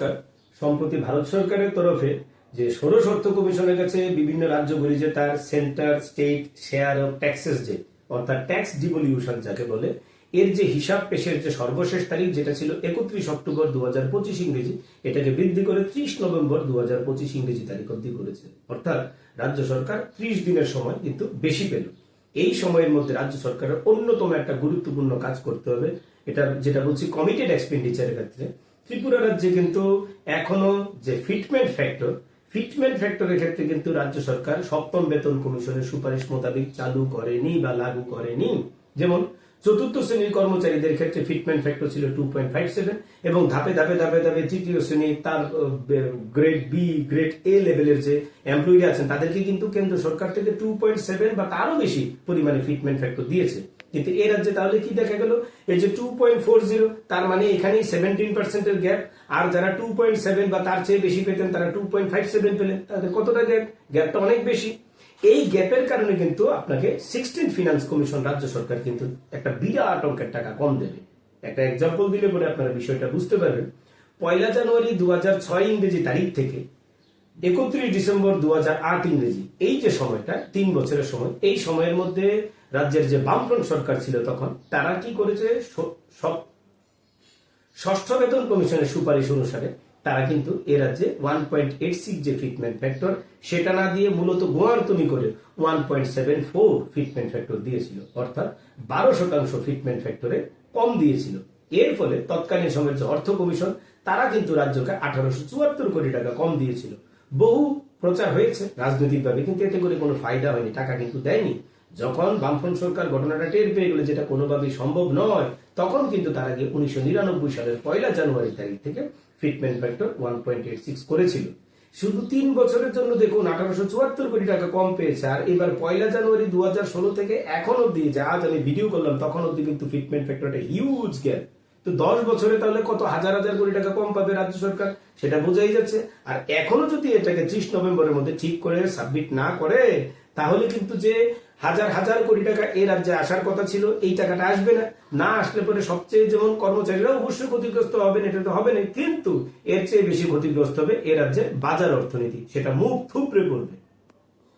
নমস্কার। সম্প্রতি ভারত সরকারের তরফে যে ষোড়শ অর্থ কমিশনের কাছে বিভিন্ন রাজ্যগুলি যে তার centre, state, share of taxes যে, অর্থাৎ ট্যাক্স ডিভলিউশন যাকে বলে, এর যে হিসাব পেশের যে সর্বশেষ তারিখ যেটা ছিল একত্রিশ অক্টোবর দু হাজার পঁচিশ ইংরেজি, এটাকে বৃদ্ধি করে ত্রিশ নভেম্বর দু হাজার পঁচিশ ইংরেজি তারিখ অব্দি করেছে। অর্থাৎ রাজ্য সরকার ত্রিশ দিনের সময় কিন্তু বেশি পেল। এই সময়ের মধ্যে রাজ্য সরকারের অন্যতম একটা গুরুত্বপূর্ণ কাজ করতে হবে। এটা যেটা বলছি কমিটেড এক্সপেন্ডিচারের ক্ষেত্রে। ত্রিপুরা রাজ্যে কিন্তু এখনও যে ফিটমেন্ট ফ্যাক্টর ফিটমেন্ট ফ্যাক্টরের ক্ষেত্রে কিন্তু রাজ্য সরকার সপ্তম বেতন কমিশনের সুপারিশ মোতাবেক চালু করেনি বা লাগু করেনি। যেমন চতুর্থ শ্রেণির কর্মচারীদের ক্ষেত্রে ফিটমেন্ট ফ্যাক্টর ছিল টু পয়েন্ট ফাইভ সেভেন এবং ধাপে ধাপে ধাপে ধাপে তৃতীয় শ্রেণি তার গ্রেড বি গ্রেড এ লেভেলের যে এমপ্লয়িরা আছেন, তাদেরকে কিন্তু কেন্দ্র সরকার থেকে টু পয়েন্ট সেভেন বা তারও বেশি পরিমাণে ফিটমেন্ট ফ্যাক্টর দিয়েছে। কিন্তু এ রাজ্যে তাহলে কি দেখা গেল? এই যে টু পয়েন্ট ফোর জিরো তার মানে এখানেই সেভেন্টিন পার্সেন্টের গ্যাপ আর যারা টু পয়েন্ট সেভেন বা তার চেয়ে বেশি পেতেন, তারা টু পয়েন্ট ফাইভ সেভেন পেলেন। তাদের কতটা গ্যাপ গ্যাপটা অনেক বেশি। এই গ্যাপের কারণে কিন্তু আপনাকে সিক্সটিন ফিনান্স কমিশন রাজ্য সরকার কিন্তু একটা বিরাট অঙ্কের টাকা কম দেবে। একটা এক্সাম্পল দিলে পরে আপনারা বিষয়টা বুঝতে পারবেন। পয়লা জানুয়ারি দু হাজার ছয় ইংরেজি তারিখ থেকে একত্রিশ ডিসেম্বর দু আট ইংরেজি। এই যে সময়টা, তিন বছরের সময়, এই সময়ের মধ্যে রাজ্যের যে বামফ্রন্ট সরকার ছিল তখন, তারা কি করেছে? ষষ্ঠ বেতন কমিশনের সুপারিশ অনুসারে তারা কিন্তু এ রাজ্যে ওয়ান পয়েন্ট এইট সিক্স যে ফিটমেন্ট ফ্যাক্টর সেটা না দিয়ে মূলত গোয়ার্তমি করে one point seven four fitment factor দিয়েছিল। অর্থাৎ বারো শতাংশ ফিটমেন্ট ফ্যাক্টরে কম দিয়েছিল। এর ফলে তৎকালীন সময়ের যে অর্থ কমিশন, তারা কিন্তু রাজ্যকে আঠারোশো চুয়াত্তর কোটি টাকা কম দিয়েছিল। বহু প্রচার হয়েছে রাজনৈতিকভাবে কিন্তু এতে করে কোনো ফায়দা হয়নি, টাকা কিন্তু দেয়নি। যখন বামফ্রন্ট সরকার ঘটনাটা টের পেয়ে গেল যেটা কোনোভাবেই সম্ভব নয়, তখন কিন্তু তারা আগে উনিশশো নিরানব্বই সালের পয়লা জানুয়ারি তারিখ থেকে fitment factor one point eight six করেছিল। শুধু তিন বছরের জন্য দেখুন, আঠারোশো চুয়াত্তর কোটি টাকা কম পেয়েছে, আর এবার পয়লা জানুয়ারি দু হাজার ষোলো থেকে এখন অব্দি যে আজ আমি ভিডিও করলাম, তখন অব্দি কিন্তু ফিটমেন্ট ফ্যাক্টরটা হিউজ গ্যাপ তো দশ বছরে তাহলে কত? হাজার হাজার কোটি টাকা কম পাবে রাজ্য সরকার? সেটা বোঝাই যাচ্ছে। আর এখনও যদি এটাকে ত্রিশ নভেম্বরের মধ্যে ঠিক করে সাবমিট না করে, তাহলে কিন্তু যে হাজার হাজার কোটি টাকা এই রাজ্যে আসার কথা ছিল, এই টাকাটা আসবে না। না আসলে পরে সবচেয়ে যেমন কর্মচারীরা অবশ্যই ক্ষতিগ্রস্ত হবেন, এটা তো হবে না। কিন্তু এর চেয়ে বেশি ক্ষতিগ্রস্ত হবে এ রাজ্যের বাজার অর্থনীতি। সেটা মুখ থুপড়ে পড়বে।